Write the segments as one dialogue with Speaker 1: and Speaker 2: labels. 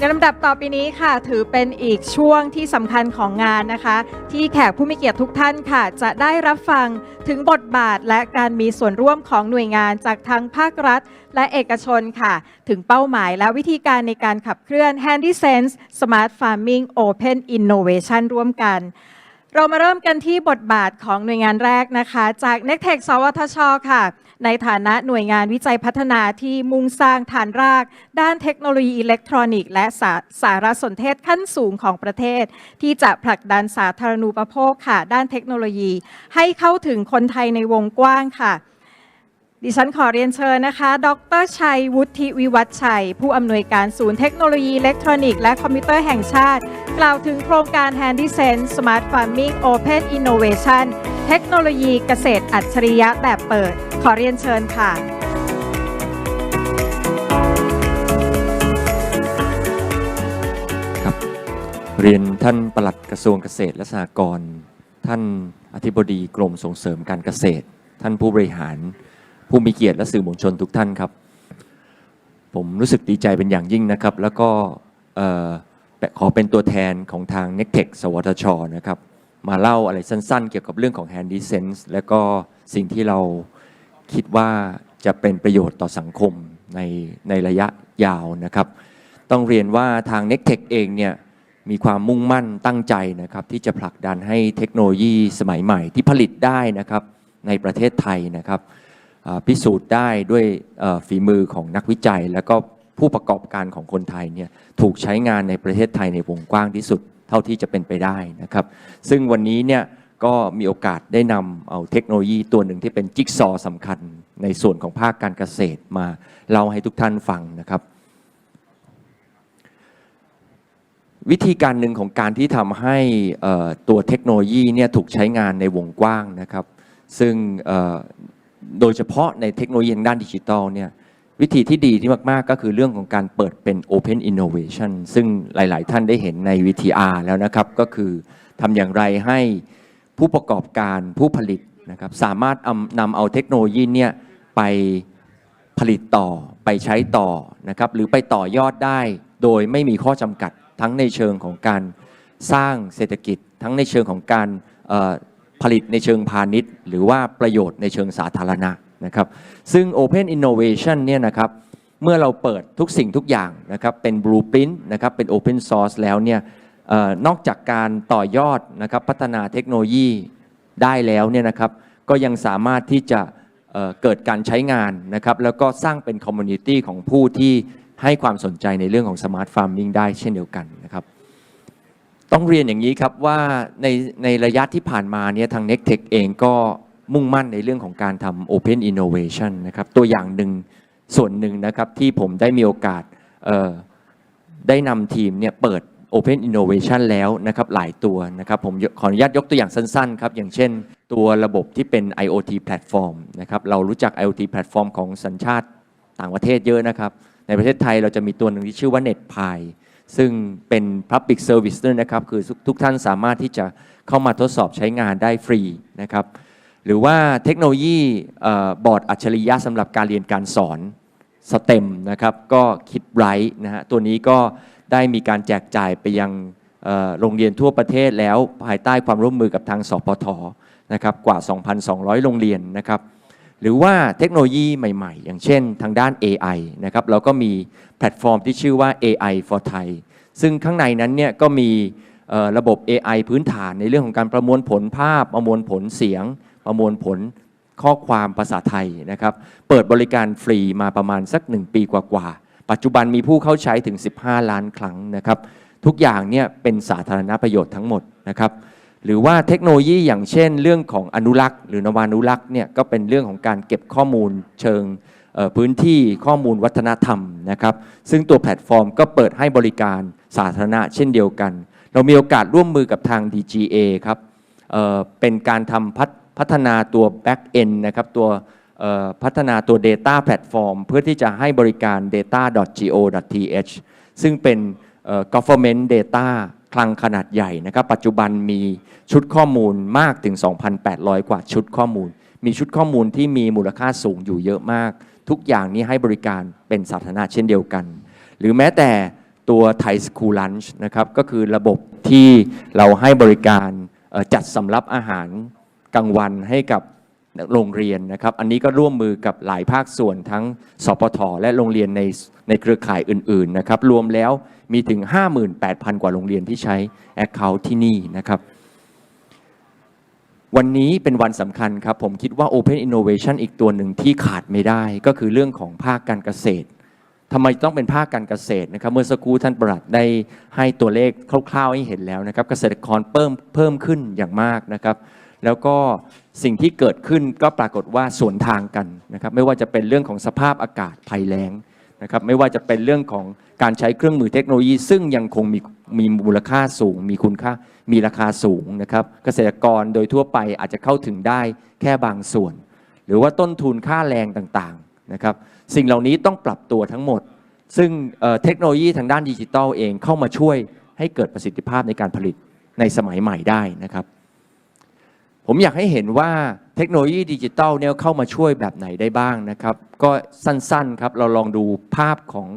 Speaker 1: ในลำดับต่อไปนี้ค่ะ ถือเป็นอีกช่วงที่สำคัญของงานนะคะ ที่แขกผู้มีเกียรติทุกท่านค่ะ จะได้รับฟังถึงบทบาทและการมีส่วนร่วมของหน่วยงานจากทั้งภาครัฐ และเอกชนค่ะ ถึงเป้าหมายและวิธีการในการขับเคลื่อน Handy Sense Smart Farming Open Innovation ร่วมกัน เรามาเริ่มกันที่บทบาทของหน่วยงานแรกนะคะ จาก n e c t e c h สวทช ค่ะ ในฐานะหน่วยงานวิจัยพัฒนาที่มุ่งสร้างฐานราก ด้านเทคโนโลยีอิเล็กทรอนิกส์และสาสารสนเทศขั้นสูงของประเทศ ที่จะผลักดันสาธารณูปโภคค่ะ ด้านเทคโนโลยี ให้เข้าถึงคนไทยในวงกว้างค่ะ ดิฉันขอเรียนเชิญนะคะ ดรชัย วุฒิวิวัฒชัย ผู้อำนวยการศูนย์เทคโนโลยีอิเล็กทรอนิกส์และคอมพิวเตอร์แห่งชาติ กล่าวถึงโครงการ Handy Sense Smart Farming Open Innovation เทคโนโลยีเกษตรอัจฉริยะแบบเปิด ขอเรียนเชิญค่ะ
Speaker 2: ครับ เรียนท่านปลัดกระทรวงเกษตรและสหกรณ์ ท่านอธิบดีกรมส่งเสริมการเกษตร ท่านผู้บริหาร ผู้มีเกียรติและสื่อมวลชนทุกท่านครับ ผมรู้สึกดีใจเป็นอย่างยิ่งนะครับ แล้วก็ขอเป็นตัวแทนของทาง n e c t e c h สวทชนะครับ มาเล่าอะไรสั้นๆ เกี่ยวกับเรื่องของ Handy Sense และก็สิ่งที่เราคิดว่าจะเป็นประโยชน์ต่อสังคมในในระยะยาวนะครับ ต้องเรียนว่าทาง n e c t e c h เองเนี่ยมีความมุ่งมั่นตั้งใจนะครับ ที่จะผลักดันให้เทคโนโลยีสมัยใหม่ที่ผลิตได้นะครับในประเทศไทยนะครับ พิสูจน์ได้ด้วยฝีมือของนักวิจัย แล้วก็ผู้ประกอบการของคนไทยเนี่ยถูกใช้งานในประเทศไทยในวงกว้างที่สุดเท่าที่จะเป็นไปได้นะครับ ซึ่งวันนี้เนี่ยก็มีโอกาสได้นำเอาเทคโนโลยีตัวหนึ่งที่เป็นจิ๊กซอสำคัญในส่วนของภาคการเกษตรมาเล่าให้ทุกท่านฟังนะครับ วิธีการหนึ่งของการที่ทำให้ตัวเทคโนโลยีเนี่ยถูกใช้งานในวงกว้างนะครับ ซึ่ง โดยเฉพาะในเทคโนโลยีทางด้านดิจิทัลเนี่ยวิธีที่ดีที่มาก ๆ ก็คือเรื่องของการเปิดเป็น Open Innovation ซึ่งหลาย ๆ ท่านได้เห็นใน VTR แล้วนะครับ ก็คือทำอย่างไรให้ผู้ประกอบการผู้ผลิตนะครับสามารถนำเอาเทคโนโลยีเนี่ยไปผลิตต่อไปใช้ต่อนะครับหรือไปต่อยอดได้โดยไม่มีข้อจำกัดทั้งในเชิงของการสร้างเศรษฐกิจ ทั้งในเชิงของการ ผลิตในเชิงพาณิชย์ หรือว่าประโยชน์ในเชิงสาธารณะนะครับ ซึ่ง Open Innovation เนี่ยนะครับเมื่อเราเปิดทุกสิ่งทุกอย่างนะครับเป็น Blueprint นะครับเป็น Open Source แล้วเนี่ยออนอกจากการต่อยอดนะครับพัฒนาเทคโนโลยีได้แล้วเนี่ยนะครับก็ยังสามารถที่จะเเกิดการใช้งานนะครับแล้วก็สร้างเป็นคอมมูนิตี้ของผู้ที่ให้ความสนใจในเรื่องของสมาร์ทฟาร์มิงได้เช่นเดียวกันนะครับ ต้องเรียนอย่างนี้ครับว่าในในระยะที่ผ่านมาเนี่ยทาง n e c t e c h เองก็มุ่งมั่นในเรื่องของการทำ Open Innovation นะครับตัวอย่างหนึ่งส่วนหนึ่งนะครับที่ผมได้มีโอกาสได้นำทีมเนี่ยเปิด Open Innovation แล้วนะครับหลายตัวนะครับผมขออนุญาตยกตัวอย่างสั้นๆครับอย่างเช่น ตัวระบบที่เป็น IoT Platform นะครับเรารู้จัก IoT Platform ของสัญชาติต่างประเทศเยอะนะครับ ในประเทศไทยเราจะมีตัวหนึ่งที่ชื่อว่า NetPi ซึ่งเป็น Public Service ด้วยนะครับ คือทุกท่านสามารถที่จะเข้ามาทดสอบใช้งานได้ฟรีนะครับ หรือว่าเทคโนโลยีบอร์ดอัจฉริยะสำหรับการเรียนการสอนสเต็มนะครับ ก็คิดไรท์นะฮะ ตัวนี้ก็ได้มีการแจกจ่ายไปยังโรงเรียนทั่วประเทศแล้วภายใต้ความร่วมมือกับทางสปทนะครับกว่า 2,200 โรงเรียนนะครับ หรือว่าเทคโนโลยีใหม่ๆ อย่างเช่นทางด้าน AI นะครับเราก็มีแพลตฟอร์มที่ชื่อว่า AI for Thai ซึ่งข้างในนั้นเนี่ยก็มีระบบ AI พื้นฐานในเรื่องของการประมวลผลภาพ ประมวลผลเสียง ประมวลผลข้อความภาษาไทยนะครับ เปิดบริการฟรีมาประมาณสัก 1 ปีกว่าๆ ปัจจุบันมีผู้เข้าใช้ถึง 15 ล้านครั้งนะครับ ทุกอย่างเนี่ยเป็นสาธารณประโยชน์ทั้งหมดนะครับ หรือว่าเทคโนโลยีอย่างเช่น เรื่องของอนุรักษ์ หรือนวานุรักษ์เนี่ยก็เป็นเรื่องของการเก็บข้อมูลเชิงพื้นที่ข้อมูลวัฒนธรรมนะครับ ซึ่งตัวแพลตฟอร์มก็เปิดให้บริการสาธารณะเช่นเดียวกัน เรามีโอกาสร่วมมือกับทาง DGA ครับเเป็นการทำพัฒพัฒนาตัว Back End นะครับตัวพัฒนาตัว Data Platform เพื่อที่จะให้บริการ data.go.th ซึ่งเป็นเอ่อ government data คลังขนาดใหญ่นะครับ ปัจจุบันมีชุดข้อมูลมากถึง 2,800 กว่าชุดข้อมูล มีชุดข้อมูลที่มีมูลค่าสูงอยู่เยอะมาก ทุกอย่างนี้ให้บริการเป็นสาธารณะเช่นเดียวกัน หรือแม้แต่ตัว Thai School Lunch นะครับ ก็คือระบบที่เราให้บริการจัดสำรับอาหารกลางวันให้กับ โรงเรียนนะครับ อันนี้ก็ร่วมมือกับหลายภาคส่วนทั้งสปทและโรงเรียนในในเครือข่ายอื่นๆนะครับ รวมแล้วมีถึง 58,000 กว่าโรงเรียนที่ใช้ Account ที่นี่นะครับวันนี้เป็นวันสำคัญครับ ผมคิดว่า Open Innovation อีกตัวหนึ่งที่ขาดไม่ได้ ก็คือเรื่องของภาคการเกษตรทำไมต้องเป็นภาคการเกษตรนะครับ เมื่อสักครู่ท่านประหลัดได้ให้ตัวเลขคร่าวๆให้เห็นแล้วนะครับ เกษตรกรเพิ่มเพิ่มขึ้นอย่างมากนะครับ แล้วก็สิ่งที่เกิดขึ้นก็ปรากฏว่าสวนทางกันนะครับไม่ว่าจะเป็นเรื่องของสภาพอากาศภัยแล้งนะครับไม่ว่าจะเป็นเรื่องของการใช้เครื่องมือเทคโนโลยี ซึ่งยังคงมีมีมูลค่าสูง มีคุณค่ามีราคาสูงนะครับเกษตรกรโดยทั่วไปอาจจะเข้าถึงได้แค่บางส่วน หรือว่าต้นทุนค่าแรงต่างๆนะครับสิ่งเหล่านี้ต้องปรับตัวทั้งหมด ซึ่งเอ่อเทคโนโลยีทางด้านดิจิทัลเองเข้ามาช่วยให้เกิดประสิทธิภาพในการผลิตในสมัยใหม่ได้นะครับ ผมอยากให้เห็นว่าเทคโนโลยีดิจิทัลเนี่ยเข้ามาช่วยแบบไหนได้บ้างนะครับ ก็สั้นๆครับ เราลองดูภาพของ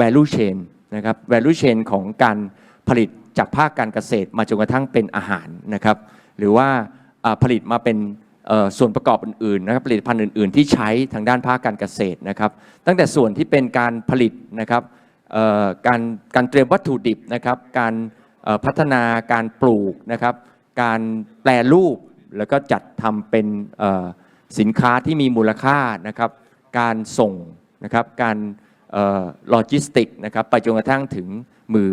Speaker 2: value chain นะครับ value chain ของการผลิตจากภาคการเกษตรมาจนกระทั่งเป็นอาหารนะครับ หรือว่าผลิตมาเป็นส่วนประกอบอื่นๆนะครับผลิตภัณฑ์อื่นๆ ที่ใช้ทางด้านภาคการเกษตรนะครับ ตั้งแต่ส่วนที่เป็นการผลิตนะครับการการเตรียมวัตถุดิบนะครับ การพัฒนาการปลูกนะครับ การแปลรูปแล้วก็จัดทำเป็นสินค้าที่มีมูลค่านะครับ การส่งนะครับการโลจิสติกนะครับไปจนกระทั่งถึงมือ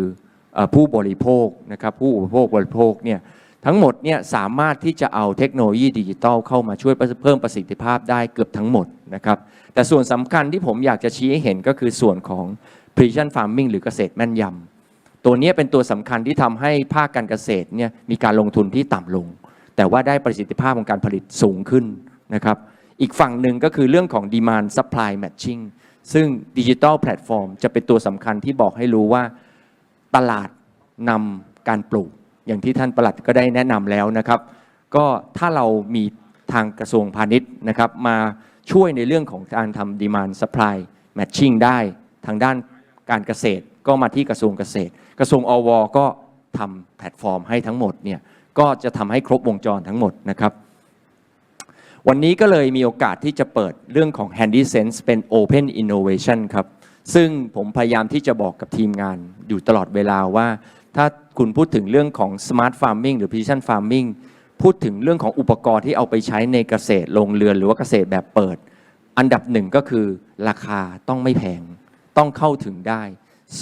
Speaker 2: อผู้บริโภคนะครับผู้อุปโภคบริโภคเนี่ยทั้งหมดเนี่ยสามารถที่จะเอาเทคโนโลยีดิจิทัลเข้ามาช่วยเพิ่มประสิทธิภาพได้เกือบทั้งหมดนะครับแต่ส่วนสำคัญที่ผมอยากจะชี้ให้เห็นก็คือส่วนของ precision farming หรือเกษตรแม่นยำ ตัวนี้เป็นตัวสำคัญที่ทำให้ภาคการเกษตรเนี่ยมีการลงทุนที่ต่ำลง แต่ว่าได้ประสิทธิภาพของการผลิตสูงขึ้นนะครับ อีกฝั่งหนึ่งก็คือเรื่องของ demand supply matching ซึ่งดิจิทัลแพลตฟอร์มจะเป็นตัวสำคัญที่บอกให้รู้ว่าตลาดนำการปลูก อย่างที่ท่านประหลัดก็ได้แนะนำแล้วนะครับ ก็ถ้าเรามีทางกระทรวงพาณิชย์นะครับ มาช่วยในเรื่องของการทำ demand supply matching ได้ทางด้านการเกษตร ก็มาที่กระทรวงเกษตร กระทรวงอวก็ทำแพลตฟอร์มให้ทั้งหมดเนี่ยก็จะทำให้ครบวงจรทั้งหมดนะครับ วันนี้ก็เลยมีโอกาสที่จะเปิดเรื่องของ Handy Sense เป็น Open Innovation ครับซึ่งผมพยายามที่จะบอกกับทีมงานอยู่ตลอดเวลาว่า ถ้าคุณพูดถึงเรื่องของ Smart Farming หรือ Precision Farming พูดถึงเรื่องของอุปกรณ์ที่เอาไปใช้ในเกษตรโรงเรือนหรือว่าเกษตรแบบเปิด อันดับหนึ่งก็คือราคาต้องไม่แพง ต้องเข้าถึงได้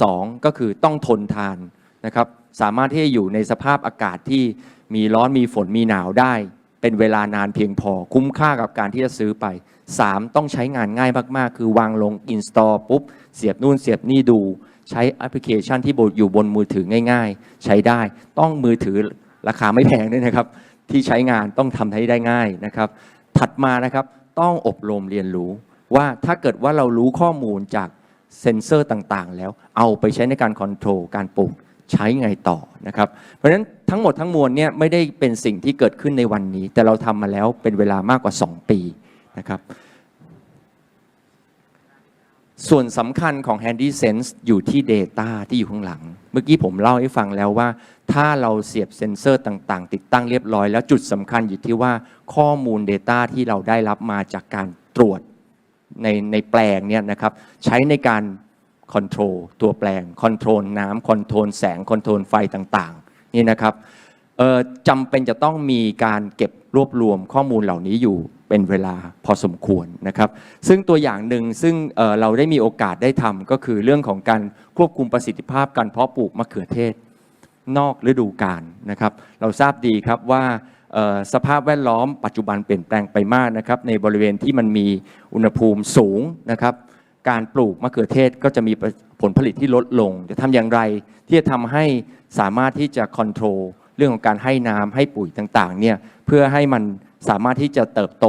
Speaker 2: สองก็คือต้องทนทานนะครับสามารถที่จะอยู่ในสภาพอากาศที่มีร้อนมีฝนมีหนาวได้ เป็นเวลานานเพียงพอคุ้มค่ากับการที่จะซื้อไป 3. ต้องใช้งานง่ายมาก ๆ คือวางลง install ปุ๊บ เสียบนู่นเสียบนี่ดู ใช้แอปพลิเคชันที่อยู่บนมือถือง่าย ๆ ใช้ได้ ต้องมือถือราคาไม่แพงด้วยนะครับ ที่ใช้งานต้องทำให้ได้ง่ายนะครับ ถัดมานะครับต้องอบรมเรียนรู้ว่าถ้าเกิดว่าเรารู้ข้อมูลจาก เซ็นเซอร์ต่างๆ แล้วเอาไปใช้ในการคอนโทรลการปลูกใช้ไงต่อนะครับ เพราะฉะนั้นทั้งหมดทั้งมวลเนี่ยไม่ได้เป็นสิ่งที่เกิดขึ้นในวันนี้ แต่เราทำมาแล้วเป็นเวลามากกว่า 2 ปีนะครับ ส่วนสำคัญของ Handy Sense อยู่ที่ Data ที่อยู่ข้างหลัง เมื่อกี้ผมเล่าให้ฟังแล้วว่า ถ้าเราเสียบเซ็นเซอร์ต่างๆ ติดตั้งเรียบร้อยแล้วจุดสำคัญอยู่ที่ว่าข้อมูล Data ที่เราได้รับมาจากการตรวจ ในในแปลงเนี่ยนะครับใช้ในการคอนโทรลตัวแปลงคอนโทรลน้ำคอนโทรลแสงคอนโทรลไฟต่างๆนี่นะครับจำเป็นจะต้องมีการเก็บรวบรวมข้อมูลเหล่านี้อยู่เป็นเวลาพอสมควรนะครับ ซึ่งตัวอย่างหนึ่งซึ่งเเราได้มีโอกาสได้ทำก็คือเรื่องของการควบคุมประสิทธิภาพการเพาะปลูกมะเขือเทศ นอกฤดูกาลนะครับ เราทราบดีครับว่า สภาพแวดล้อมปัจจุบันเปลี่ยนแปลงไปมากนะครับในบริเวณที่มันมีอุณหภูมิสูงนะครับการปลูกมะเขือเทศก็จะมีผลผลิตที่ลดลง จะทำอย่างไรที่จะทำให้สามารถที่จะคอนโทรลเรื่องของการให้น้ำให้ปุ๋ยต่างๆเนี่ยเพื่อให้มันสามารถที่จะเติบโต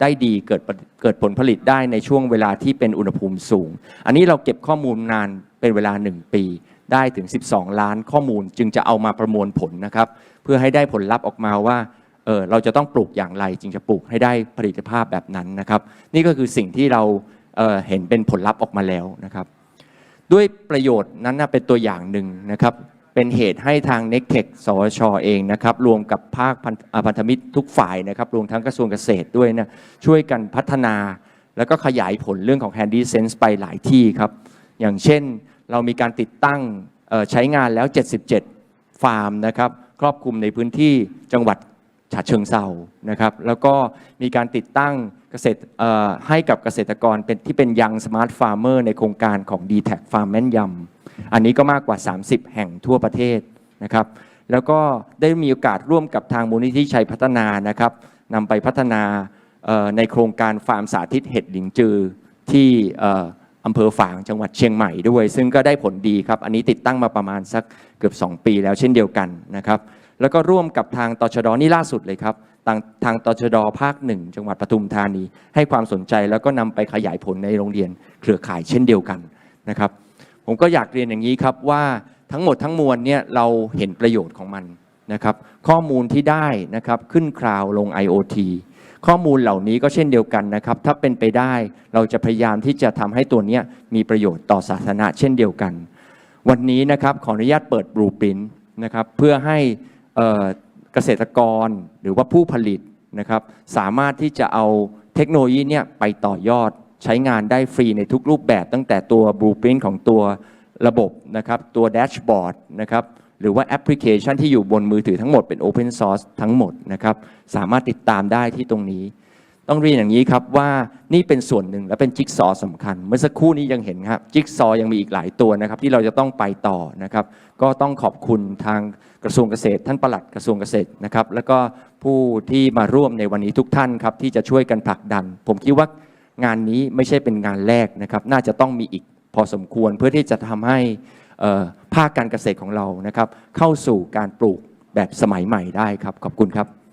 Speaker 2: ได้ดีเกิดเกิดผลผลิตได้ในช่วงเวลาที่เป็นอุณหภูมิสูง อันนี้เราเก็บข้อมูลนานเป็นเวลา 1 ปี ได้ถึง 12 ล้านข้อมูลจึงจะเอามาประมวลผลนะครับ เพื่อให้ได้ผลลัพธ์ออกมาว่า เออเราจะต้องปลูกอย่างไรจึงจะปลูกให้ได้ผลิตภาพแบบนั้นนะครับ นี่ก็คือสิ่งที่เราเเห็นเป็นผลลัพธ์ออกมาแล้วนะครับ ด้วยประโยชน์นั้นเป็นตัวอย่างหนึ่งนะครับ เป็นเหตุให้ทาง n e c t e c h สวชเองนะครับ รวมกับภาคพันอ่าพันธมิตรทุกฝ่ายนะครับ รวมทั้งกระทรวงเกษตรด้วยนะช่วยกันพัฒนา แล้วก็ขยายผลเรื่องของ Handy Sense ไปหลายที่ครับ อย่างเช่นเรามีการติดตั้งใช้งานแล้ว 77 ฟาร์มนะครับครอบคลุมในพื้นที่จังหวัด ฉะเชิงเซานะครับ แล้วก็มีการติดตั้งเกษตรให้กับเกษตรกรเป็นที่เป็นยังสมาร์ทฟาร์เมอร์ในโครงการของ d t แท f a r m แม่นยำอันนี้ก็มากกว่า 30 แห่งทั่วประเทศนะครับ แล้วก็ได้มีโอกาสร่วมกับทางมูลนิธิชัยพัฒนานะครับนำไปพัฒนาในโครงการฟาร์มสาธิตเห็ดหลิงจือที่เอ่ออำเภอฝางจังหวัดเชียงใหม่ด้วย ซึ่งก็ได้ผลดีครับ อันนี้ติดตั้งมาประมาณสักเกือบ 2 ปีแล้วเช่นเดียวกันนะครับ แล้วก็ร่วมกับทางตชดนี่ล่าสุดเลยครับทางทางตชดภาคหนึ่งจังหวัดปทุมธานี ให้ความสนใจแล้วก็นำไปขยายผลในโรงเรียนเครือข่ายเช่นเดียวกันนะครับ ผมก็อยากเรียนอย่างนี้ครับว่าทั้งหมดทั้งมวลเนี่ยเราเห็นประโยชน์ของมันนะครับข้อมูลที่ได้นะครับขึ้นคราวลง IoT ข้อมูลเหล่านี้ก็เช่นเดียวกันนะครับ ถ้าเป็นไปได้เราจะพยายามที่จะทำให้ตัวเนี้ยมีประโยชน์ต่อสาธารณะเช่นเดียวกัน วันนี้นะครับขออนุญาตเปิดบลูปรินนะครับเพื่อให้ เกษตรกรหรือว่าผู้ผลิตนะครับสามารถที่จะเอาเทคโนโลยีเนี่ยไปต่อยอดใช้งานได้ฟรีในทุกรูปแบบตั้งแต่ตัวบลูพรินท์ของตัวระบบนะครับตัวแดชบอร์ดนะครับหรือว่าแอปพลิเคชันที่อยู่บนมือถือทั้งหมดเป็น Open Source ทั้งหมดนะครับสามารถติดตามได้ที่ตรงนี้ ต้องเรียนอย่างนี้ครับว่านี่เป็นส่วนหนึ่งและเป็นจิ๊กซอว์สำคัญ เมื่อสักครู่นี้ยังเห็นครับจิ๊กซอวยังมีอีกหลายตัวนะครับที่เราจะต้องไปต่อนะครับก็ต้องขอบคุณทางกระทรวงเกษตร ท่านปลัดกระทรวงเกษตรนะครับแล้วก็ผู้ที่มาร่วมในวันนี้ทุกท่านครับที่จะช่วยกันผลักดัน ผมคิดว่างานนี้ไม่ใช่เป็นงานแรกนะครับน่าจะต้องมีอีกพอสมควรเพื่อที่จะทำให้ภาคการเกษตรของเรานะครับเข้าสู่การปลูกแบบสมัยใหม่ได้ครับขอบคุณครับ